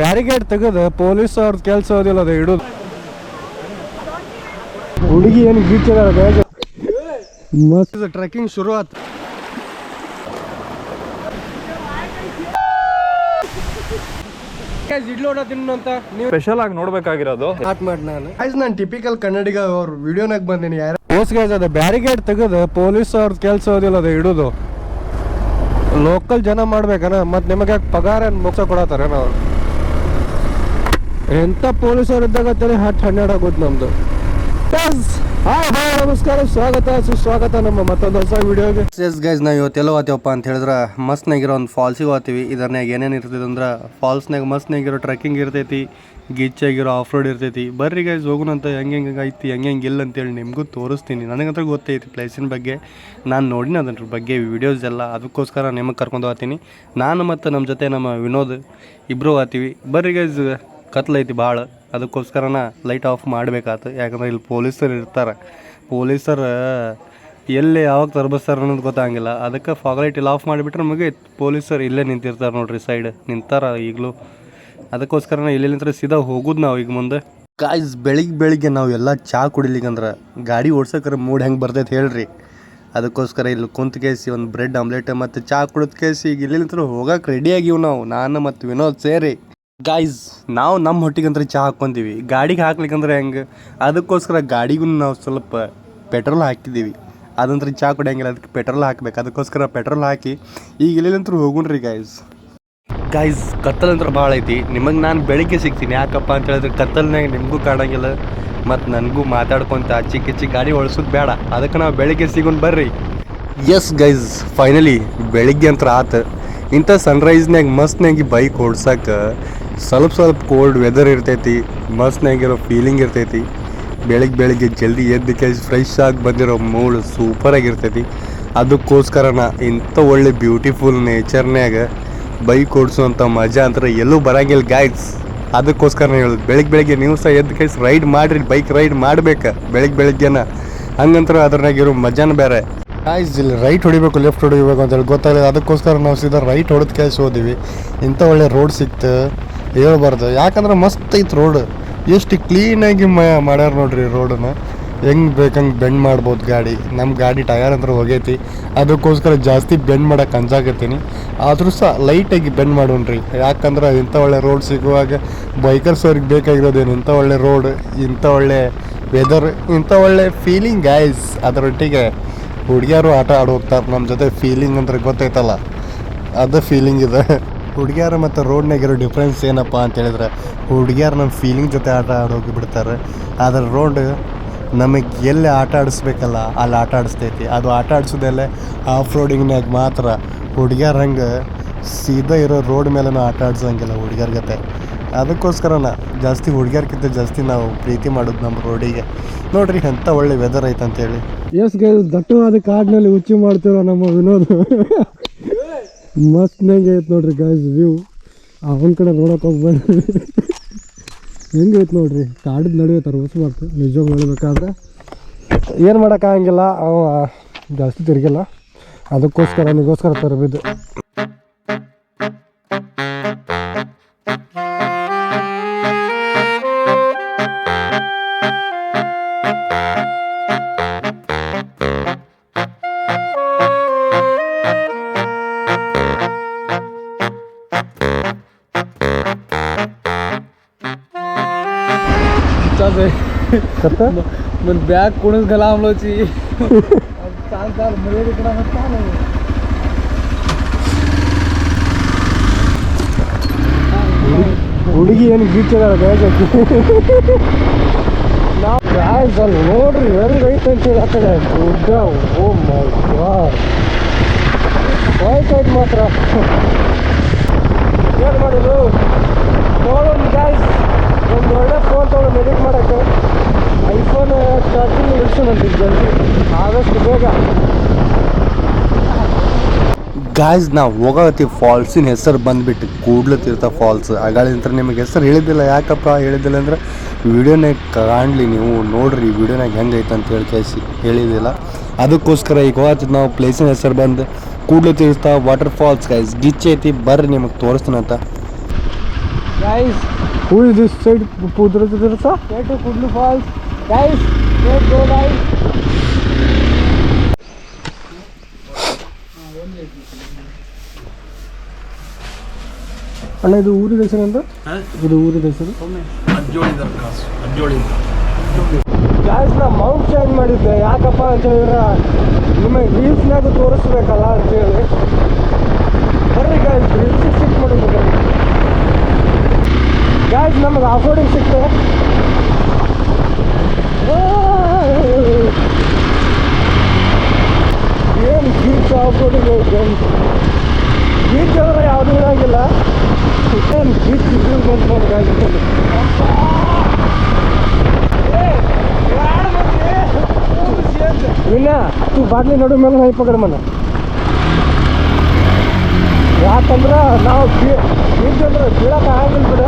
Barricade ತೆಗೆದು police ಅವ್ರ ಕೆಲಸ ಓದಿಲ್ಲ ಅದು ಇಡೋದು ಹುಡುಗಿ ಏನು ಬೀಚದ ಮಸ್ತ್ ಟ್ರೆಕ್ಕಿಂಗ್ ಶುರು ಆಯ್ತು ಇಡ್ಲಿ ಓಡ ತಿನ್ನು ಅಂತ ನೀವು ಸ್ಪೆಷಲ್ ಆಗಿ ನೋಡ್ಬೇಕಾಗಿರೋದು. ಸ್ಟಾರ್ಟ್ ಮಾಡಿ ನಾನು. ಟಿಪಿಕಲ್ ಕನ್ನಡಿಗ ಅವ್ರ ವಿಡಿಯೋನಾಗ ಬಂದೀನಿ. ಯಾರು ಪೋಸ್ಟ್ ಗೈಸ್ ಅದು ಬ್ಯಾರಿಗೇಡ್ ತೆಗೆದು ಪೊಲೀಸ್ ಅವ್ರ ಕೆಲಸ ಓದಿಲ್ಲ ಅದು ಇಡೋದು ಲೋಕಲ್ ಜನ ಮಾಡ್ಬೇಕನ? ಮತ್ ನಿಮಗೆ ಯಾಕೆ ಪಗಾರ ಮುಗ್ಸ ಮೋಕ್ಷ ಕೊಡತ್ತಾರ ನಾವು ಎಂಥ ಪೊಲೀಸರು ಇದ್ದಾಗ ಅಂತೇಳಿ ಹತ್ತು ಹನ್ನೆರಡು ಆಗೋದು ನಮ್ದು. ನಮಸ್ಕಾರ. ಸ್ವಾಗತ, ಸುಸ್ವಾಗತ ನಮ್ಮ ಮತ್ತೊಂದು ಹೊಸ ವಿಡಿಯೋಗೆ. ಎಸ್ ಗೈಸ್ ನಾವು ಇವತ್ತೆಲ್ಲ ಹೋಗ್ತೀವಪ್ಪ ಅಂತ ಹೇಳಿದ್ರೆ ಮಸ್ತ್ನಾಗಿರೋ ಒಂದು ಫಾಲ್ಸಿಗೆ ಹೋಗ್ತೀವಿ. ಇದರ್ನಾಗ ಏನೇನು ಇರ್ತೈತೆ ಅಂದ್ರೆ ಫಾಲ್ಸ್ನಾಗ ಮಸ್ತ್ನಾಗಿರೋ ಟ್ರೆಕ್ಕಿಂಗ್ ಇರ್ತೈತಿ ಗಿಚ್ಚಾಗಿರೋ ಆಫ್ ರೋಡ್ ಇರ್ತೈತಿ. ಬರ್ರಿ ಗೈಸ್ ಹೋಗೋಣಂತ ಹೆಂಗೆ ಹೆಂಗೆ ಐತಿ, ಹೆಂಗೆ ಹೆಂಗೆ ಇಲ್ಲ ಅಂತೇಳಿ ನಿಮಗೂ ತೋರಿಸ್ತೀನಿ. ನನಗಂತ ಗೊತ್ತೈತಿ ಪ್ಲೇಸಿನ ಬಗ್ಗೆ. ನಾನು ನೋಡಿನ ಅದ್ರ ಬಗ್ಗೆ ವಿಡಿಯೋಸ್ ಎಲ್ಲ. ಅದಕ್ಕೋಸ್ಕರ ನಿಮಗೆ ಕರ್ಕೊಂಡು ಹೋಗ್ತೀನಿ. ನಾನು ಮತ್ತು ನಮ್ಮ ಜೊತೆ ನಮ್ಮ ವಿನೋದ್ ಇಬ್ಬರು ಹೋಗ್ತೀವಿ. ಬರ್ರಿ ಗೈಸ್ ಕತ್ಲೈತಿ ಭಾಳ. ಅದಕ್ಕೋಸ್ಕರನ ಲೈಟ್ ಆಫ್ ಮಾಡ್ಬೇಕಾತು. ಯಾಕಂದ್ರೆ ಇಲ್ಲಿ ಪೊಲೀಸರು ಇರ್ತಾರೆ. ಪೊಲೀಸರು ಎಲ್ಲಿ ಯಾವಾಗ ತರ್ಬಸ್ತಾರ ಅನ್ನೋದು ಗೊತ್ತಾಗಿಲ್ಲ. ಅದಕ್ಕೆ ಫಾಗ್ ಲೈಟ್ ಇಲ್ಲಿ ಆಫ್ ಮಾಡಿಬಿಟ್ರೆ ನಮಗೆ ಪೊಲೀಸರು ಇಲ್ಲೇ ನಿಂತಿರ್ತಾರೆ ನೋಡ್ರಿ ಸೈಡ್ ನಿಂತಾರ ಈಗಲೂ. ಅದಕ್ಕೋಸ್ಕರ ಇಲ್ಲಿ ನಿಂತರೆ ಸೀದಾ ಹೋಗುದು ನಾವು ಈಗ ಮುಂದೆ. ಕಾಯ್ಸ್ ಬೆಳಿಗ್ಗೆ ಬೆಳಿಗ್ಗೆ ನಾವು ಎಲ್ಲ ಚಹಾ ಕುಡಿಲಿಕ್ಕಂದ್ರೆ ಗಾಡಿ ಓಡ್ಸೋಕ್ರೆ ಮೂಡ್ ಹೆಂಗೆ ಬರ್ತೈತೆ ಹೇಳ್ರಿ. ಅದಕ್ಕೋಸ್ಕರ ಇಲ್ಲಿ ಕುಂತ ಕೇಸಿ, ಒಂದು ಬ್ರೆಡ್ ಆಮ್ಲೆಟ್ ಮತ್ತು ಚಹಾ ಕುಡಿದ ಕೇಸಿ, ಈಗ ಇಲ್ಲಿ ನಿಂತರೂ ಹೋಗಕ್ಕೆ ರೆಡಿ ಆಗಿವ್ ನಾವು. ನಾನು ಮತ್ತು ವಿನೋದ್ ಸೇರಿ. ಗಾಯ್ಸ್ ನಾವು ನಮ್ಮ ಹೊಟ್ಟಿಗಂದ್ರೆ ಚಹಾ ಹಾಕೊಂತೀವಿ ಗಾಡಿಗೆ ಹಾಕ್ಲಿಕ್ಕಂದ್ರೆ ಹೆಂಗೆ? ಅದಕ್ಕೋಸ್ಕರ ಗಾಡಿಗೂ ನಾವು ಸ್ವಲ್ಪ ಪೆಟ್ರೋಲ್ ಹಾಕಿದ್ದೀವಿ. ಅದಂದ್ರೆ ಚಹಾ ಕುಡಿಯಂಗಿಲ್ಲ ಅದಕ್ಕೆ ಪೆಟ್ರೋಲ್ ಹಾಕ್ಬೇಕು. ಅದಕ್ಕೋಸ್ಕರ ಪೆಟ್ರೋಲ್ ಹಾಕಿ ಈಗ ಇಲ್ಲಿಂತ್ರ ಹೋಗುಣ್ರಿ ಗಾಯ್ಸ್ ಗಾಯ್ಸ್ ಅಂದ್ರೆ ಭಾಳ ಐತಿ. ನಿಮಗೆ ನಾನು ಬೆಳಿಗ್ಗೆ ಸಿಗ್ತೀನಿ. ಯಾಕಪ್ಪ ಅಂತ ಹೇಳಿದ್ರೆ ಕತ್ತಲ್ನಾಗ ನಿಮಗೂ ಕಾಣಂಗಿಲ್ಲ. ಮತ್ತು ನನಗೂ ಮಾತಾಡ್ಕೊಂತ ಚಿಕ್ಕ ಚಿಕ್ಕ ಗಾಡಿ ಓಡಿಸೋದು ಬೇಡ. ಅದಕ್ಕೆ ನಾವು ಬೆಳಿಗ್ಗೆ ಸಿಗೋನ್ ಬರ್ರಿ. ಎಸ್ ಗೈಸ್ ಫೈನಲಿ ಬೆಳಿಗ್ಗೆ ಅಂತ ಆತ. ಇಂಥ ಸನ್ರೈಸ್ನಾಗ ಮಸ್ತ್ನಾಗಿ ಬೈಕ್ ಓಡ್ಸಕ್ಕೆ ಸ್ವಲ್ಪ ಸ್ವಲ್ಪ ಕೋಲ್ಡ್ ವೆದರ್ ಇರ್ತೈತಿ ಮಸ್ತ್ನಾಗಿರೋ ಫೀಲಿಂಗ್ ಇರ್ತೈತಿ. ಬೆಳಿಗ್ಗೆ ಬೆಳಿಗ್ಗೆ ಜಲ್ದಿ ಎದ್ದು ಕೆಲಸ ಫ್ರೆಶ್ ಆಗಿ ಬಂದಿರೋ ಮೂಡ್ ಸೂಪರಾಗಿರ್ತೈತಿ ಅದಕ್ಕೋಸ್ಕರನ ಇಂಥ ಒಳ್ಳೆ ಬ್ಯೂಟಿಫುಲ್ ನೇಚರ್ನ್ಯಾಗ ಬೈಕ್ ಓಡಿಸುವಂಥ ಮಜಾ ಅಂದ್ರೆ ಎಲ್ಲೂ ಬರಂಗಿಲ್ಲ ಗಾಯ್ಸ್ ಅದಕ್ಕೋಸ್ಕರ ಹೇಳೋದು ಬೆಳಿಗ್ಗೆ ಬೆಳಿಗ್ಗೆ ನೀವು ಸಹ ಎದ್ದು ಕೈಸ್ ರೈಡ್ ಮಾಡಿರಿ ಬೈಕ್ ರೈಡ್ ಮಾಡ್ಬೇಕು. ಬೆಳಿಗ್ಗೆ ಬೆಳಿಗ್ಗೆನ ಹಂಗಂತರ ಅದ್ರನ್ನಾಗಿರೋ ಮಜಾನ ಬೇರೆ. ಗಾಯ್ಸ್ ಇಲ್ಲಿ ರೈಟ್ ಹೊಡಿಬೇಕು ಲೆಫ್ಟ್ ಹೊಡಿಬೇಕು ಅಂತೇಳಿ ಗೊತ್ತಾಗಲಿಲ್ಲ. ಅದಕ್ಕೋಸ್ಕರ ನಾವು ಸೀದಾ ರೈಟ್ ಹೊಡೆದು ಕ್ಯಾಶ್ ಹೋದಿವಿ. ಇಂಥ ಒಳ್ಳೆ ರೋಡ್ ಸಿಕ್ತು. ಹೇಳ್ಬಾರ್ದು. ಯಾಕಂದ್ರೆ ಮಸ್ತ್ ಐತೆ ರೋಡ್ ಎಷ್ಟು ಕ್ಲೀನಾಗಿ ಮಾಡ್ಯಾರ ನೋಡ್ರಿ ರೋಡನ್ನ ಹೆಂಗೆ ಬೇಕಂಗೆ ಬೆಂಡ್ ಮಾಡ್ಬೋದು ಗಾಡಿ. ನಮ್ಮ ಗಾಡಿ ಟಯರ್ ಅಂದ್ರೆ ಹೋಗೈತಿ. ಅದಕ್ಕೋಸ್ಕರ ಜಾಸ್ತಿ ಬೆಂಡ್ ಮಾಡಕ್ಕೆ ಅಂಜಾಕತ್ತೀನಿ. ಆದರೂ ಸಹ ಲೈಟಾಗಿ ಬೆಂಡ್ ಮಾಡೋಣ್ರಿ. ಯಾಕಂದ್ರೆ ಇಂಥ ಒಳ್ಳೆ ರೋಡ್ ಸಿಗುವಾಗ ಬೈಕರ್ಸ್ ಅವ್ರಿಗೆ ಬೇಕಾಗಿರೋದೇನು ಇಂಥ ಒಳ್ಳೆ ರೋಡ್ ಇಂಥ ಒಳ್ಳೆ ವೆದರ್ ಇಂಥ ಒಳ್ಳೆ ಫೀಲಿಂಗ್ ಗಾಯ್ಸ್ ಅದರೊಟ್ಟಿಗೆ ಹುಡುಗಿಯರು ಆಟ ಆಡೋಗ್ತಾರೆ ನಮ್ಮ ಜೊತೆ ಫೀಲಿಂಗ್ ಅಂದ್ರೆ ಗೊತ್ತೈತಲ್ಲ. ಅದು ಫೀಲಿಂಗ್ ಇದೆ. ಹುಡುಗಿಯರು ಮತ್ತು ರೋಡ್ನಾಗಿರೋ ಡಿಫ್ರೆನ್ಸ್ ಏನಪ್ಪ ಅಂತ ಹೇಳಿದ್ರೆ, ಹುಡುಗಿಯರು ನಮ್ಮ ಫೀಲಿಂಗ್ ಜೊತೆ ಆಟ ಆಡೋಗಿ ಬಿಡ್ತಾರೆ. ಆದರೆ ರೋಡ್ ನಮಗೆ ಎಲ್ಲಿ ಆಟ ಆಡಿಸ್ಬೇಕಲ್ಲ, ಅಲ್ಲಿ ಆಟ ಆಡಿಸ್ತೈತಿ. ಅದು ಆಟ ಆಡಿಸೋದೆಲ್ಲ ಆಫ್ ರೋಡಿಂಗ್ನಾಗ ಮಾತ್ರ. ಹುಡುಗಿಯರ್ ಹಂಗೆ ಸೀದಾ ಇರೋ ರೋಡ್ ಮೇಲೆ ಆಟ ಆಡ್ಸೋಂಗಿಲ್ಲ ಹುಡುಗಿಯರ್ ಜೊತೆ. ಅದಕ್ಕೋಸ್ಕರನ ಜಾಸ್ತಿ ಹುಡುಗಿಯರ್ಕಿಂತ ಜಾಸ್ತಿ ನಾವು ಪ್ರೀತಿ ಮಾಡೋದು ನಮ್ಮ ರೋಡಿಗೆ ನೋಡ್ರಿ ಎಂಥ ಒಳ್ಳೆ ವೆದರ್ ಐತೆ ಅಂತೇಳಿ ಎಸ್ ದಟ್ಟವಾದ ಕಾಡಿನಲ್ಲಿ ಹುಚ್ಚು ಮಾಡ್ತಿರೋ ನಮ್ಮ ವಿನೋದ್. ಮಸ್ತ್ ಐತೆ ನೋಡ್ರಿ ಗಾಯ್ಸ್ ವ್ಯೂ ಅವನ ಕಡೆ ನೋಡೋಕೆ ಹೋಗ್ಬೇಡ್ರಿ ಹೆಂಗೆ ಐತೆ ನೋಡ್ರಿ? ಕಾಡಿದ ನಡುವೆ ಬರ್ತು ನಿಜ ನೋಡ್ಬೇಕಾದ್ರೆ ಏನು ಮಾಡೋಕ್ಕಾಗಂಗಿಲ್ಲ ಅವ ಜಾಸ್ತಿ ತಿರುಗಿಲ್ಲ. ಅದಕ್ಕೋಸ್ಕರ ನಿಗೋಸ್ಕರ ತರಬಿದ್ದು. मग बॅग कोणच घाला आमलोची चाल चाल मध्ये तिकडं मग चाल ಹುಡುಗಿ ಏನು ಗೀಚದ ಬೇಜಾಕಿ ನಾವು ಗಾಯ್ಸ್ ಅಲ್ಲಿ ನೋಡ್ರಿ ಹೆಂಗ್ ಐತೆ ಅಂತ ಹೇಳಿ ಆ ಕಡೆ ಗುಡ್ಡ ಓ ಮೈ ಗಾಡ್ ಹೋಯ್ತು ಮಾತ್ರ ಏನು ಮಾಡೋದು ಸ್ಟಾರ್ಟಿಂಗ್ ನಾ ಆದಷ್ಟು ಬೇಗ ಗಾಯ್ಸ್ ನಾವು ಹೋಗತ್ತಿ ಫಾಲ್ಸಿನ ಹೆಸರು ಬಂದ್ಬಿಟ್ಟು ಕೂಡ್ಲ ತೀರ್ಥ ಫಾಲ್ಸ್ ನಂತರ ನಿಮಗೆ ಹೆಸರು ಹೇಳಿದ್ದಿಲ್ಲ ಯಾಕಪ್ಪ ಹೇಳಿದ್ದಿಲ್ಲ ಅಂದ್ರೆ ವಿಡಿಯೋನೇ ಕಾಣಲಿ ನೀವು ನೋಡ್ರಿ ವಿಡಿಯೋನಾಗ ಹೆಂಗೈತೆ ಐತೆ ಅಂತ ಹೇಳಿ ಕೇಳಿಸಿ ಹೇಳಿದಿಲ್ಲ ಅದಕ್ಕೋಸ್ಕರ ಈಗ ಹೋಗತ್ತಿದ್ದು ನಾವು ಪ್ಲೇಸಿನ ಹೆಸರು ಬಂದು Koodlu Theertha water falls guys ಗಿಚ್ ಐತಿ ಬರ್ರಿ ನಿಮಗೆ ತೋರಿಸ್ತೀನಂತ ಇಸ್ ದಿಸ್ ಸೈಡ್ ಕೂದಲು Kudlu to Kudlu Go guys. ಅಣ್ಣ ಇದು ಊರಿದ ಹೆಸರು ಅಂತ? ಇದು ಊರಿದ ಹೆಸರು? ನಾ ಮೌಂಟ್ ಚೇಂಜ್ ಮಾಡಿದ್ದೆ. ಯಾಕಪ್ಪ ಅಂತ ಹೇಳಿದ್ರೆ ನಿಮಗೆ ರೀಲ್ಸ್ನಾಗ ತೋರಿಸ್ಬೇಕಲ್ಲ ಅಂತೇಳಿ ಬರ್ರಿ ಗಾಯ್ಸ್ ರೀಲ್ಸ್ ಸಿಕ್ ಮಾಡಿದ್ದೆ ಗಾಯ್ಸ್ ನಮಗೆ ಅಫೋರ್ಡಿಂಗ್ ಸಿಕ್ತು. ಏನು ಬೀಚ್ ಅಂದ್ರೆ ಯಾವುದೂ ಇರೋಂಗಿಲ್ಲ ಬೀಚ್ ವಿನ್ನ ತೂ ಬಾಟ್ಲಿ ನಡು ಮೇಲೆ ಹೈ ಪಕಡ ಮನ ಯಾಕಂದ್ರೆ ನಾವು ಬೀಚ್ ಅಂದ್ರೆ ಬೀಳಕ್ಕೆ ಆಗಂಗಿಲ್ಲ ಬಿಡ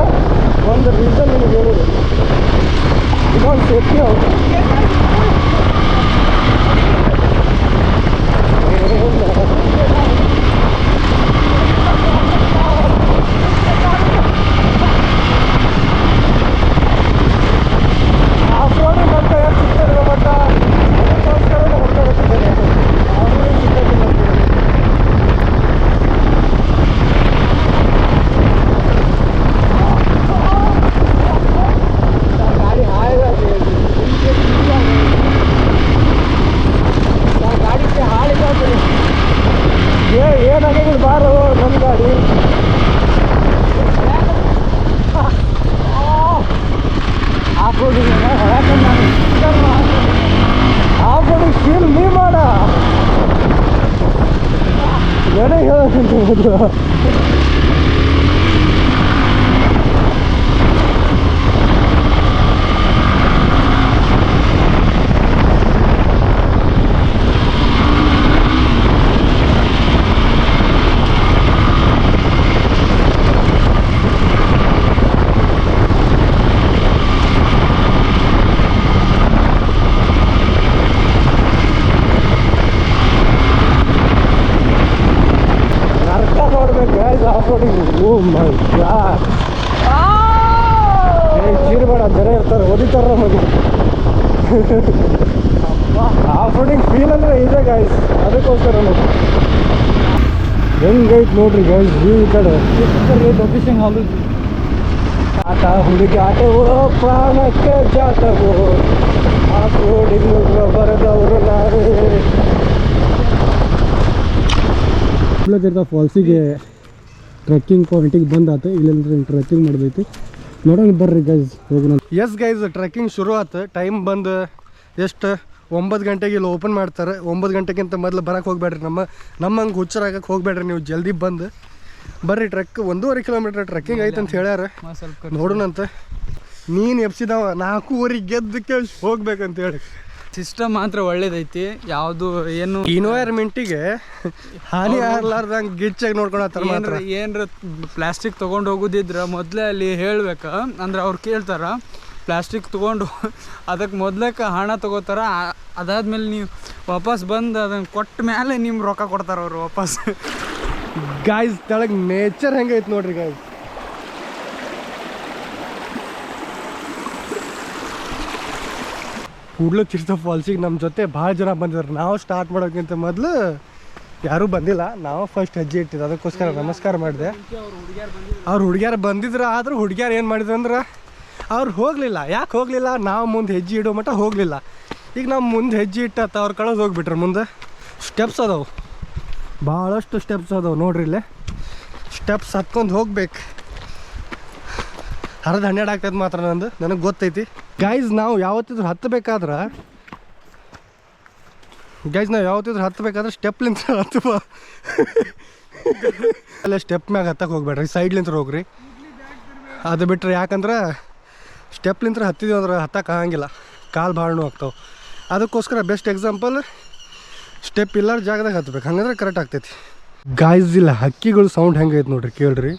ಒಂದು ರೀಸನ್ ನಿಮಗೆ ಹೇಳಿದೆ ಇದೊಂದು ಸೇಫ್ಟಿ ハハハハ! ಓದಿತಾರ ನಮಗೆ ಆಫ್ ರೋಡಿಂಗ್ ಫೀಲ್ ಅಂದರೆ ಇದೆ ಗಾಯ್ಸ್ ಅದಕ್ಕೋಸ್ಕರ ಹೆಂಗೈತ್ ನೋಡ್ರಿ ಗಾಯ್ಸ್ ಈ ಕಡೆ ಲೊಕೇಶನ್ ಹಾಲು ಆಟ ಹುಡುಗಿ ಆಟವೋ ಪ್ರಾಣಕ್ಕೆ ಜಾತವು ಆಫ್ ರೋಡಿಂಗ್ ಬರದವರು ನಾವೇ ತೀರ್ಥ ಫಾಲ್ಸಿಗೆ ಟ್ರೆಕ್ಕಿಂಗ್ ಪಾಯಿಂಟಿಗೆ ಬಂದಾತು ಇಲ್ಲಿಂದ ಟ್ರೆಕ್ಕಿಂಗ್ ಮಾಡ್ದೈತಿ ನೋಡೋಣ ಬರ್ರಿ ಗೈಸ್ ಹೋಗೋಣ. ಎಸ್ ಗೈಸ್ ಟ್ರೆಕ್ಕಿಂಗ್ ಶುರು ಆತು. ಟೈಮ್ ಬಂದು ಎಷ್ಟು? ಒಂಬತ್ತು ಗಂಟೆಗೆ ಇಲ್ಲಿ ಓಪನ್ ಮಾಡ್ತಾರೆ. ಒಂಬತ್ತು ಗಂಟೆಗಿಂತ ಮೊದಲು ಬರಕ್ಕೆ ಹೋಗ್ಬೇಡ್ರಿ. ನಮ್ಮ ನಮ್ಮ ಹಂಗೆ ಹುಚ್ಚರಾಗಕ್ಕೆ ಹೋಗ್ಬೇಡ್ರಿ ನೀವು. ಜಲ್ದಿ ಬಂದು. ಬರ್ರಿ ಟ್ರೆಕ್ ಒಂದೂವರೆ ಕಿಲೋಮೀಟ್ರ್ ಟ್ರೆಕ್ಕಿಂಗ್ ಐತೆ ಅಂತ ಹೇಳ್ಯಾರ. ನೋಡೋಣಂತ. ನೀನು ಎಪ್ಸಿದವ ನಾಲ್ಕೂವರೆ ಗೆದ್ದಕ್ಕೆ ಹೋಗ್ಬೇಕಂತ ಹೇಳಿ. ಸಿಸ್ಟಮ್ ಮಾತ್ರ ಒಳ್ಳೇದೈತಿ. ಯಾವುದು ಏನು ಇನ್ವೈರ್ಮೆಂಟಿಗೆ ಹಾನಿ ಆಗ್ಲಾರ್ದಂಗೆ ಗಿಚ್ಚಾಗಿ ನೋಡ್ಕೊಳತ್ತಾರ ಮಾತ್ರ. ಏನ್ರ ಪ್ಲಾಸ್ಟಿಕ್ ತೊಗೊಂಡು ಹೋಗುದಿದ್ರ ಮೊದಲೇ ಅಲ್ಲಿ ಹೇಳ್ಬೇಕ. ಅಂದ್ರೆ ಅವ್ರು ಕೇಳ್ತಾರ ಪ್ಲಾಸ್ಟಿಕ್ ತೊಗೊಂಡು ಅದಕ್ಕೆ ಮೊದ್ಲಕ್ಕೆ ಹಣ ತಗೋತಾರ ಅದಾದ್ಮೇಲೆ ನೀವು ವಾಪಸ್ ಬಂದು ಅದನ್ನು ಕೊಟ್ಟ ಮೇಲೆ ನಿಮ್ಮ ರೊಕ್ಕ ಕೊಡ್ತಾರ ಅವ್ರು ವಾಪಸ್. ಗಾಯ್ಸ್ ತಳಗ್ ನೇಚರ್ ಹೆಂಗೈತೆ ನೋಡ್ರಿ ಗಾಯ್ಸ್ ಕೂಡ್ಲು ತೀರ್ಥ ಫಾಲ್ಸಿಗೆ ನಮ್ಮ ಜೊತೆ ಭಾಳ ಜನ ಬಂದಿದ್ದಾರೆ ನಾವು ಸ್ಟಾರ್ಟ್ ಮಾಡೋಕ್ಕಿಂತ ಮೊದಲು ಯಾರೂ ಬಂದಿಲ್ಲ. ನಾವು ಫಸ್ಟ್ ಹೆಜ್ಜೆ ಇಟ್ಟಿದ್ದು. ಅದಕ್ಕೋಸ್ಕರ ನಮಸ್ಕಾರ ಮಾಡಿದೆ. ಅವ್ರು ಹುಡುಗಿಯಾರು ಬಂದಿದ್ರು, ಆದರೂ ಹುಡುಗಿಯಾರು ಏನು ಮಾಡಿದ್ರು ಅಂದ್ರೆ ಅವ್ರು ಹೋಗಲಿಲ್ಲ. ಯಾಕೆ ಹೋಗಲಿಲ್ಲ? ನಾವು ಮುಂದೆ ಹೆಜ್ಜೆ ಇಡೋ ಮಟ್ಟ ಹೋಗಲಿಲ್ಲ. ಈಗ ನಾವು ಮುಂದೆ ಹೆಜ್ಜೆ ಇಟ್ಟತ್ತ ಅವ್ರು ಕಳೆದು ಹೋಗ್ಬಿಟ್ರೆ ಮುಂದೆ. ಸ್ಟೆಪ್ಸ್ ಅದಾವೆ. ಭಾಳಷ್ಟು ಸ್ಟೆಪ್ಸ್ ಅದಾವೆ ನೋಡ್ರಿ ಇಲ್ಲೇ. ಸ್ಟೆಪ್ಸ್ ಹತ್ಕೊಂಡು ಹೋಗ್ಬೇಕು. ಹರಿದು ಹನ್ನೆರಡು ಆಗ್ತೈತೆ ಮಾತ್ರ ನಂದು. ನನಗೆ ಗೊತ್ತೈತಿ. ಗೈಸ್ ನಾವು ಯಾವತ್ತಿದ್ರು ಹತ್ತಬೇಕಾದ್ರೆ ಗೈಸ್ ನಾವು ಯಾವತ್ತಿದ್ರು ಹತ್ತಬೇಕಾದ್ರೆ ಸ್ಟೆಪ್ಲಿಂತ ಹತ್ತುವ ಅಲ್ಲೇ ಸ್ಟೆಪ್ ಮ್ಯಾಗ ಹತ್ತಕ್ಕೆ ಹೋಗ್ಬೇಡ್ರಿ. ಸೈಡ್ಲಿಂತ ಹೋಗ್ರಿ. ಅದು ಬಿಟ್ಟರೆ ಯಾಕಂದ್ರೆ ಸ್ಟೆಪ್ಲಿಂತ ಹತ್ತಿದೀವಿ ಅಂದ್ರೆ ಹತ್ತಕ್ಕೆ ಆಗಂಗಿಲ್ಲ. ಕಾಲು ಭಾಳ ಹೋಗ್ತಾವೆ ಆಗ್ತಾವೆ. ಅದಕ್ಕೋಸ್ಕರ ಬೆಸ್ಟ್ ಎಕ್ಸಾಂಪಲ್ ಸ್ಟೆಪ್ ಇಲ್ಲಾರ ಜಾಗದಾಗ ಹತ್ಬೇಕು. ಹಂಗಂದ್ರೆ ಕರೆಕ್ಟ್ ಆಗ್ತೈತಿ. ಗಾಯ್ಸ್ ಹಕ್ಕಿಗಳು ಸೌಂಡ್ ಹೆಂಗೈತೆ ನೋಡ್ರಿ ಕೇಳ್ರಿ.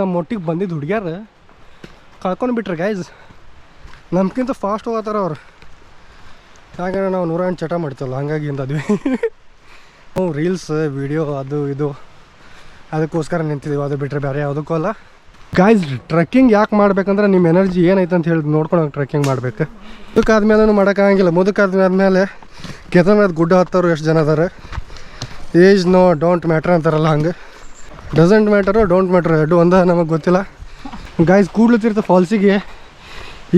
ನಮ್ಮ ಒಟ್ಟಿಗೆ ಬಂದಿದ್ದು ಹುಡುಗ್ಯಾರ ಕಳ್ಕೊಂಡು ಬಿಟ್ರಿ ಗೈಸ್ ನಮ್ಗಿಂತ ಫಾಸ್ಟ್ ಹೋಗತ್ತಾರ ಅವ್ರು. ಹಾಗೆ ನಾವು ನೂರ ಎಂಟು ಚಟ ಮಾಡ್ತೀವಲ್ಲ, ಹಂಗಾಗಿ ಹಿಂದದ್ವಿ ಹ್ಞೂ ರೀಲ್ಸ್ ವಿಡಿಯೋ ಅದು ಇದು. ಅದಕ್ಕೋಸ್ಕರ ನಿಂತಿದ್ದೀವಿ ಅದು ಬಿಟ್ಟರೆ ಬೇರೆ ಯಾವುದಕ್ಕೂ ಅಲ್ಲ. ಗಾಯ್ಸ್ ಟ್ರೆಕ್ಕಿಂಗ್ ಯಾಕೆ ಮಾಡ್ಬೇಕಂದ್ರೆ ನಿಮ್ಮ ಎನರ್ಜಿ ಏನೈತೆ ಅಂತ ಹೇಳಿ ನೋಡ್ಕೊಂಡು ಟ್ರೆಕ್ಕಿಂಗ್ ಮಾಡ್ಬೇಕು. ಮುದುಕಾದ್ಮೇಲೆ ಮಾಡೋಕ್ಕಾಗಂಗಿಲ್ಲ. ಮುದುಕಾದ್ಮೇಲೆ ಕೇದಾರ್ನಾಥ್ ಗುಡ್ಡ ಹತ್ತೋರು ಎಷ್ಟು ಜನ ಅದಾರೆ? ಏಜ್ ನೋ ಡೋಂಟ್ ಮ್ಯಾಟ್ರ್ ಅಂತಾರಲ್ಲ ಹಂಗೆ. ಡಸಂಟ್ ಮ್ಯಾಟರು ಡೋಂಟ್ ಮ್ಯಾಟ್ರ್ ಎರಡು, ಒಂದ, ನಮಗೆ ಗೊತ್ತಿಲ್ಲ. ಗಾಯ್ಸ್ ಕೂಡ್ಲುತ್ತಿರ್ತ ಫಾಲ್ಸಿಗೆ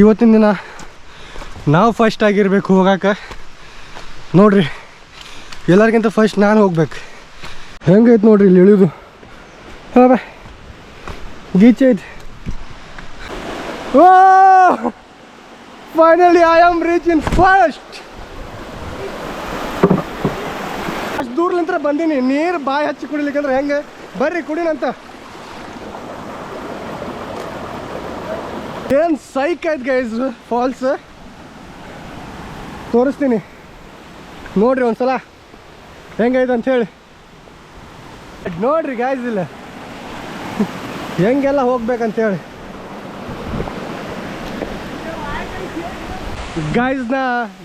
ಇವತ್ತಿನ ದಿನ ನಾವು ಫಸ್ಟ್ ಆಗಿರಬೇಕು ಹೋಗಾಕ. ನೋಡ್ರಿ, ಎಲ್ಲರಿಗಿಂತ ಫಸ್ಟ್ ನಾನು ಹೋಗ್ಬೇಕು. ಹೆಂಗೈತೆ ನೋಡ್ರಿ ಇಲ್ಲಿ ಇಳಿದು. ಹಾಂ ಗೀಚ್ ಐತಿ. ಓ finally I am reach in first ಅಷ್ಟು ದೂರ್ಲಿಂತ್ರ ಬಂದೀನಿ. ನೀರು ಬಾಯಿ ಹಚ್ಚಿ ಕುಡಿಲಿಕ್ಕಂದ್ರೆ ಹೆಂಗೆ? ಬರ್ರಿ ಕುಡಿನಂತ ಏನು ಸೈಕ್ ಆಯ್ತು ಗೈಸ್ ಫಾಲ್ಸ್ ತೋರಿಸ್ತೀನಿ. ನೋಡ್ರಿ ಒಂದ್ಸಲ. ಹೆಂಗೈತೆ ಅಂತ ಹೇಳಿ. ನೋಡ್ರಿ ಗೈಸ್ ಇಲ್ಲ. ಹೆಂಗೆಲ್ಲ ಹೋಗ್ಬೇಕಂತ ಹೇಳಿ. ಗಾಯ್ಸ್ನ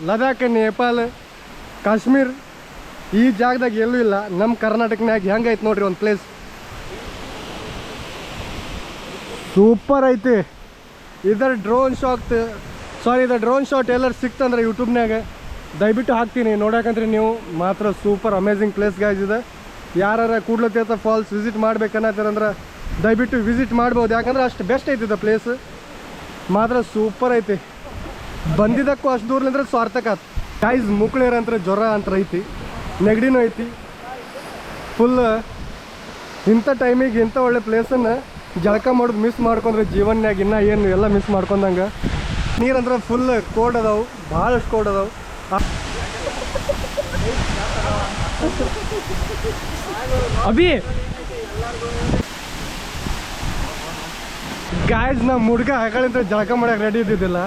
ಲದಾಖ್ ನೇಪಾಲ್ ಕಾಶ್ಮೀರ್ ಈ ಜಾಗದಾಗ ಎಲ್ಲೂ ಇಲ್ಲ. ನಮ್ಮ ಕರ್ನಾಟಕನಾಗ ಹೆಂಗೈತೆ ನೋಡ್ರಿ ಒಂದು ಪ್ಲೇಸ್ ಸೂಪರ್ ಐತಿ. ಇದರ ಡ್ರೋನ್ ಶಾಟ್ ಸಾರಿ ಇದರ ಡ್ರೋನ್ ಶಾಟ್ ಎಲ್ಲರೂ ಸಿಕ್ತಂದ್ರೆ ಯೂಟ್ಯೂಬ್ನಾಗ ದಯವಿಟ್ಟು ಹಾಕ್ತೀನಿ. ನೋಡೋಕಂದ್ರೆ ನೀವು. ಮಾತ್ರ ಸೂಪರ್ ಅಮೇಝಿಂಗ್ ಪ್ಲೇಸ್ ಗೈಸ್ ಇದೆ. ಯಾರ ಕೂಡ್ಲತೀರ್ಥ ಫಾಲ್ಸ್ ವಿಸಿಟ್ ಮಾಡ್ಬೇಕನ್ನತ್ತೀರಂದ್ರೆ ದಯವಿಟ್ಟು ವಿಸಿಟ್ ಮಾಡ್ಬೋದು. ಯಾಕಂದ್ರೆ ಅಷ್ಟು ಬೆಸ್ಟ್ ಐತಿ ಇದು ಪ್ಲೇಸ್ ಮಾತ್ರ ಸೂಪರ್ ಐತಿ. ಬಂದಿದ್ದಕ್ಕೂ ಅಷ್ಟು ದೂರ್ಲಿಂದ್ರೆ ಸ್ವಾರ್ಥಕ ಗಾಯ್ಸ್ ಮುಕ್ಳೇರ್ ಅಂತ ಜ್ವರ ಅಂತ ಐತಿ. ನೆಗಡಿನೂ ಐತಿ. ಫುಲ್ ಇಂಥ ಟೈಮಿಗೆ ಇಂಥ ಒಳ್ಳೆ ಪ್ಲೇಸನ್ನು ಜಳಕ ಮಾಡೋದು ಮಿಸ್ ಮಾಡ್ಕೊಂಡ್ರೆ ಜೀವನ್ಯಾಗ ಇನ್ನೂ ಏನು ಎಲ್ಲ ಮಿಸ್ ಮಾಡ್ಕೊಂಡಂಗೆ. ನೀರಂದ್ರೆ ಫುಲ್ ಕೋಡ್ ಅದಾವು, ಭಾಳಷ್ಟು ಕೋಡ್ ಅದಾವು. ಅಭಿ! ಗಾಯ್ಸ್ ನಮ್ಮ ಹುಡುಗ ಆಗಳಿಂದ ಜಳಕ ಮಾಡಕ್ಕೆ ರೆಡಿ ಇದ್ದಿದ್ದಿಲ್ಲ.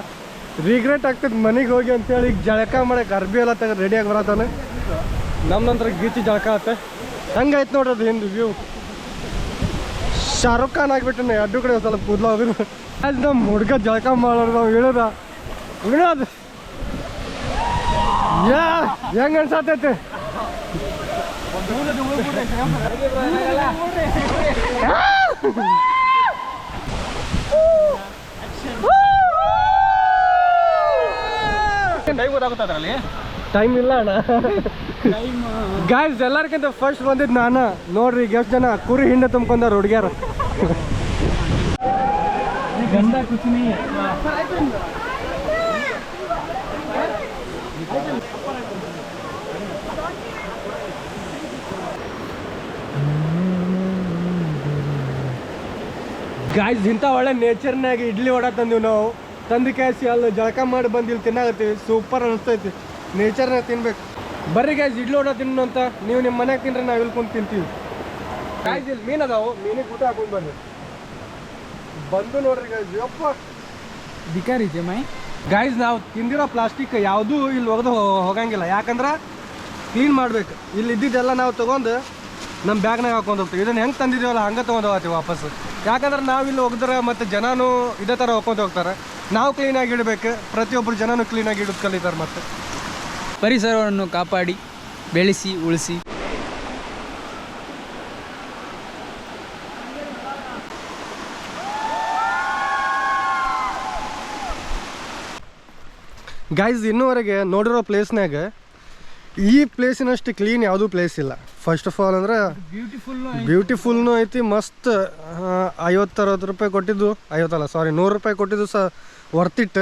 ರಿಗ್ರೆಟ್ ಆಗ್ತದೆ ಮನೆಗೆ ಹೋಗಿ ಅಂತೇಳಿ ಈಗ ಜಳಕ ಮಾಡಕ್ಕೆ ಅರ್ಬಿ ಎಲ್ಲ ತೆಗೆದು ರೆಡಿಯಾಗಿ ಬರತ್ತಾನೆ. ನಮ್ಮ ನಂತರ ಗೀಚಿ ಜಳಕ ಆತ. ಹಂಗಾಯ್ತು ನೋಡ್ರಿ ಅದು ಹಿಂದೆ ವ್ಯೂ ಶಾರುಖ್ ಖಾನ್ ಆಗ್ಬಿಟ್ಟು ಎರಡು ಕಡೆ ಸ್ವಲ್ಪ ಕೂದಲ ಹೋದ್ರು ಅಲ್ಲಿ ನಮ್ಮ ಹುಡುಗ ಜಳಕ ಮಾಡೋರು ನಾವು ಹೇಳೋದ ಯಾ ಹೆಂಗ ಅನ್ಸತೈತೆ? ಟೈಮ್ ಇಲ್ಲ ಅಣ್ಣ. ಗಾಯ್ಸ್ ಎಲ್ಲರಿಗಿಂತ ಫಸ್ಟ್ ಬಂದಿದ್ದು ನಾನು. ನೋಡ್ರಿ ಈಗ ಎಷ್ಟು ಜನ ಕುರಿ ಹಿಂಡೆ ತುಂಬ್ಕೊಂಡವ್ರು ಹುಡುಗ್ಯಾರ. ಗಂಧ है ಗಾಯ್ಸ್ ಇಂಥ ಒಳ್ಳೆ ನೇಚರ್ನಾಗ ಇಡ್ಲಿ ವಡ ತಂದೀವಿ ನಾವು. ತಂದು ಕಾಯಿಸಿ, ಅಲ್ಲಿ ಜಳಕ ಮಾಡಿ ಬಂದು ಇಲ್ಲಿ ತಿನ್ನಾಗತ್ತೀವಿ. ಸೂಪರ್ ಅನಿಸ್ತೈತಿ. ನೇಚರ್ನಾಗ ತಿನ್ಬೇಕು. ಬರ್ರಿ ಗಾಯ್ಸ್ ಇಡ್ಲಿ ಒಡ ತಿನ್ನು ಅಂತ ನೀವು ನಿಮ್ಮ ಮನೆಗೆ ತಿನ್ರಿ ನಾವು ಇಲ್ಲಿ ತಿಂತೀವಿ. ಗಾಯ್ಸ್ ಇಲ್ಲಿ ಮೀನು ಅದಾವು ಮೀನಿಗೆ ಊಟ ಹಾಕೊಂಡು ಬರ್ರಿ ಬಂದು ನೋಡ್ರಿ ಗಾಯ್ಸ್ ಯಪ್ಪ. ಇದೆ ಜಮೈ ಗಾಯ್ಸ್ ನಾವು ತಿಂದಿರೋ ಪ್ಲಾಸ್ಟಿಕ್ ಯಾವುದೂ ಇಲ್ಲಿ ಒಗೆದು ಹೋಗಂಗಿಲ್ಲ. ಯಾಕಂದ್ರೆ ಕ್ಲೀನ್ ಮಾಡ್ಬೇಕು. ಇಲ್ಲಿ ಇದ್ದಿದ್ದೆಲ್ಲ ನಾವು ತಗೊಂಡು ನಮ್ಮ ಬ್ಯಾಗ್ನಾಗ ಹಾಕೊಂಡು ಹೋಗ್ತೀವಿ. ಇದನ್ನ ಹೆಂಗೆ ತಂದಿದ್ದೀವಲ್ಲ ಹಂಗೆ ತೊಗೊಂಡು ಹೋಗ್ತೀವಿ ವಾಪಸ್ ಯಾಕಂದ್ರೆ ನಾವು ಇಲ್ಲಿ ಹೋಗಿದ್ರೆ ಮತ್ತು ಜನನೂ ಇದೇ ಥರ ಹೋಗ್ಕೊಂಡು ಹೋಗ್ತಾರೆ. ನಾವು ಕ್ಲೀನಾಗಿ ಇಡಬೇಕು. ಪ್ರತಿಯೊಬ್ಬರು ಜನನೂ ಕ್ಲೀನಾಗಿ ಇಡೋದು ಕಲಿತಾರೆ ಮತ್ತೆ. ಪರಿಸರವನ್ನು ಕಾಪಾಡಿ ಬೆಳೆಸಿ ಉಳಿಸಿ. ಗಾಯ್ಸ್ ಇನ್ನೂವರೆಗೆ ನೋಡಿರೋ ಪ್ಲೇಸ್ನಾಗ ಈ ಪ್ಲೇಸಿನಷ್ಟು ಕ್ಲೀನ್ ಯಾವುದೂ ಪ್ಲೇಸ್ ಇಲ್ಲ. ಫಸ್ಟ್ ಆಫ್ ಆಲ್ ಅಂದ್ರೆ ಬ್ಯೂಟಿಫುಲ್ ಬ್ಯೂಟಿಫುಲ್ನು ಐತಿ ಮಸ್ತ್ ಐವತ್ತರವತ್ತು ರೂಪಾಯಿ ಕೊಟ್ಟಿದ್ದು ಐವತ್ತಲ್ಲ ಸಾರಿ ನೂರು ರೂಪಾಯಿ ಕೊಟ್ಟಿದ್ದು ಸಹ ವರ್ತಿಟ್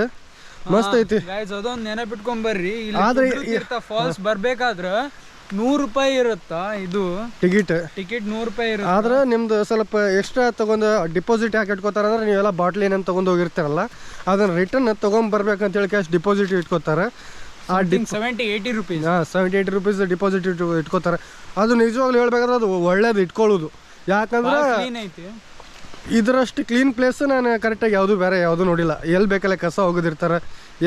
ಮಸ್ತ್ ಐತಿ. ಗೈಸ್ ಅದೊಂದು ನೆನಪಿಟ್ಕೊಂಬರ್ರಿ ಆದ್ರೆ ಫಾಲ್ಸ್ ಬರ್ಬೇಕಾದ್ರ ನೂರು ರೂಪಾಯಿ ಇರುತ್ತಾ ಇದು? ಟಿಕೆಟ್ ಟಿಕೆಟ್ ನೂರು ರೂಪಾಯಿ ಇರುತ್ತೆ? ಆದ್ರೆ ನಿಮ್ದು ಸ್ವಲ್ಪ ಎಕ್ಸ್ಟ್ರಾ ತಗೊಂಡು ಡಿಪಾಸಿಟ್ ಯಾಕೆ ಇಟ್ಕೋತಾರೆ ಅಂದ್ರೆ ನೀವೆಲ್ಲ ಬಾಟ್ಲಿ ಏನೇನು ತಗೊಂಡು ಹೋಗಿರ್ತಾರಲ್ಲ ಅದನ್ನ ರಿಟರ್ನ್ ತೊಗೊಂಬರ್ಬೇಕಂತ ಹೇಳಿ ಕ್ಯಾಶ್ ಡಿಪಾಸಿಟ್ ಇಟ್ಕೋತಾರೆ. ಆ ಸೆವೆಂಟಿ ಏಯ್ಟಿ ರುಪೀಸ್ ಹಾಂ ಸೆವೆಂಟಿ ಏಯ್ಟಿ ರುಪೀಸ್ ಡಿಪಾಸಿಟ್ ಇಟ್ಕೋತಾರೆ. ಅದು ನಿಜವಾಗ್ಲೂ ಹೇಳ್ಬೇಕಾದ್ರೆ ಅದು ಒಳ್ಳೇದು ಇಟ್ಕೊಳ್ಳೋದು. ಯಾಕಂದ್ರೆ ಇದರಷ್ಟು ಕ್ಲೀನ್ ಪ್ಲೇಸ್ ನಾನು ಕರೆಕ್ಟಾಗಿ ಯಾವುದು ಬೇರೆ ಯಾವುದು ನೋಡಿಲ್ಲ. ಎಲ್ಲಿ ಬೇಕಲ್ಲ ಕಸ ಹೋಗೋದಿರ್ತಾರೆ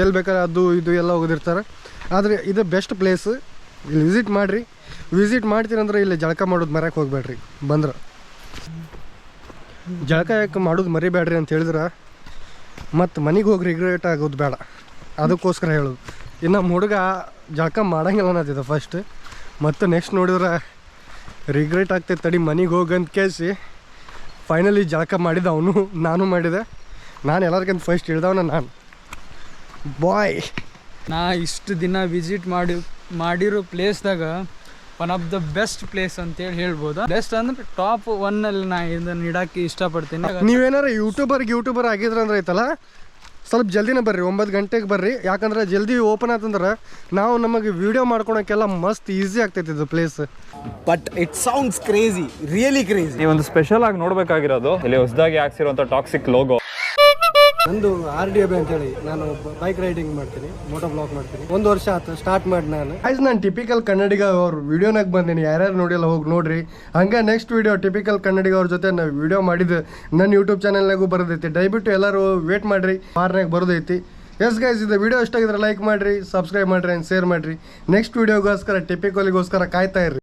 ಎಲ್ಲಿ ಬೇಕಲ್ಲ ಅದು ಇದು ಎಲ್ಲ ಹೋಗೋದಿರ್ತಾರೆ ಆದರೆ ಇದು ಬೆಸ್ಟ್ ಪ್ಲೇಸ್ ಇಲ್ಲಿ ವಿಸಿಟ್ ಮಾಡಿರಿ. ವಿಸಿಟ್ ಮಾಡ್ತೀರಂದ್ರೆ ಇಲ್ಲಿ ಜಳಕ ಮಾಡೋದು ಮರ್ಯಾಕೆ ಹೋಗ್ಬೇಡ್ರಿ. ಬಂದ್ರೆ. ಜಳಕ ಯಾಕೆ ಮಾಡೋದು ಮರಿಬೇಡ್ರಿ ಅಂತ ಹೇಳಿದ್ರೆ. ಮತ್ತು ಮನೆಗೆ ಹೋಗಿ ರಿಗ್ರೆಟ್ ಆಗೋದು ಬೇಡ. ಅದಕ್ಕೋಸ್ಕರ ಹೇಳೋದು. ಇನ್ನು ನಮ್ಮ ಹುಡುಗ ಜಳಕ ಮಾಡಂಗಿಲ್ಲ ಅನ್ನತ್ತಿದ್ದ ಫಸ್ಟ್ ಮತ್ತು ನೆಕ್ಸ್ಟ್ ನೋಡಿದ್ರೆ ರಿಗ್ರೆಟ್ ಆಗ್ತೈತೆ ತಡಿ ಮನೆಗೆ ಹೋಗಂತ ಕೇಳಿಸಿ ಫೈನಲಿ ಜಳಕ ಮಾಡಿದ ಅವನು, ನಾನು ಮಾಡಿದೆ. ನಾನು ಎಲ್ಲರಿಗಿಂತ ಫಸ್ಟ್ ಇಳ್ದವನ ನಾನು. ಬಾಯ್ ನಾ ಇಷ್ಟು ದಿನ ವಿಸಿಟ್ ಮಾಡಿ ಮಾಡಿರೋ ಪ್ಲೇಸ್ದಾಗ one of the best place ಅಂತೇಳಿ ಹೇಳ್ಬೋದು? ಬೆಸ್ಟ್ ಅಂದ್ರೆ ಟಾಪ್ ಒನ್ನಲ್ಲಿ ನಾ ಇದನ್ನು ಇಡಕ್ಕೆ ಇಷ್ಟಪಡ್ತೀನಿ. ನೀವೇನಾರ ಯೂಟ್ಯೂಬರ್ ಯೂಟ್ಯೂಬರ್ ಆಗಿದ್ರ ಅಂದ್ರೆ ಐತಲ್ಲ ಸ್ವಲ್ಪ ಜಲ್ದಿನೇ ಬರ್ರಿ ಒಂಬತ್ತು ಗಂಟೆಗೆ ಬರ್ರಿ. ಯಾಕಂದ್ರೆ ಜಲ್ದಿ ಓಪನ್ ಆತಂದ್ರೆ ನಾವು ನಮಗೆ ವಿಡಿಯೋ ಮಾಡ್ಕೊಳಕ್ಕೆಲ್ಲ ಮಸ್ತ್ ಈಸಿ ಆಗ್ತೈತಿ ಇದು place. But it sounds crazy really crazy ಈ ಒಂದು ಸ್ಪೆಷಲ್ ಆಗಿ ನೋಡ್ಬೇಕಾಗಿರೋದು ಇಲ್ಲಿ ಹೊಸದಾಗಿ ಹಾಕ್ಸಿರುವಂತ ಟಾಕ್ಸಿಕ್ ಲೋಗೋ ನಂದು ಆರ್ ಡಿ ಎಬಿ ಅಂತೇಳಿ ನಾನು ಬೈಕ್ ರೈಡಿಂಗ್ ಮಾಡ್ತೀನಿ ಮೋಟೋ ಬ್ಲಾಗ್ ಮಾಡ್ತೀನಿ. ಒಂದು ವರ್ಷ ಆಯ್ತು ಸ್ಟಾರ್ಟ್ ಮಾಡಿ ನಾನು. ಐಸ್ ನಾನು ಟಿಪಿಕಲ್ ಕನ್ನಡಿಗ ಅವ್ರ ವಿಡಿಯೋನಾಗ ಬಂದೀನಿ. ಯಾರ್ಯಾರು ನೋಡಿಲ್ಲ, ಹೋಗಿ ನೋಡ್ರಿ. ಹಂಗೆ ನೆಕ್ಸ್ಟ್ ವಿಡಿಯೋ ಟಿಪಿಕಲ್ ಕನ್ನಡಿಗ ಅವ್ರ ಜೊತೆ ನಾವು ವಿಡಿಯೋ ಮಾಡಿದ್ದು ನನ್ನ ಯೂಟ್ಯೂಬ್ ಚಾನಲ್ನಾಗೂ ಬರೋದೈತಿ. ದಯವಿಟ್ಟು ಎಲ್ಲರೂ ವೇಟ್ ಮಾಡಿರಿ. ಮಾರ್ನಾಗ ಬರೋದೈತಿ. ಎಸ್ ಗೈಸ್ ಇದು ವಿಡಿಯೋ ಇಷ್ಟ ಆಗಿದ್ರೆ ಲೈಕ್ ಮಾಡಿರಿ ಸಬ್ಸ್ಕ್ರೈಬ್ ಮಾಡಿರಿ ಆ್ಯಂಡ್ ಶೇರ್ ಮಾಡಿರಿ. ನೆಕ್ಸ್ಟ್ ವಿಡಿಯೋಗೋಸ್ಕರ ಟಿಪಿಕಲಿಗೋಸ್ಕರ ಕಾಯ್ತಾ ಇರ್ರಿ.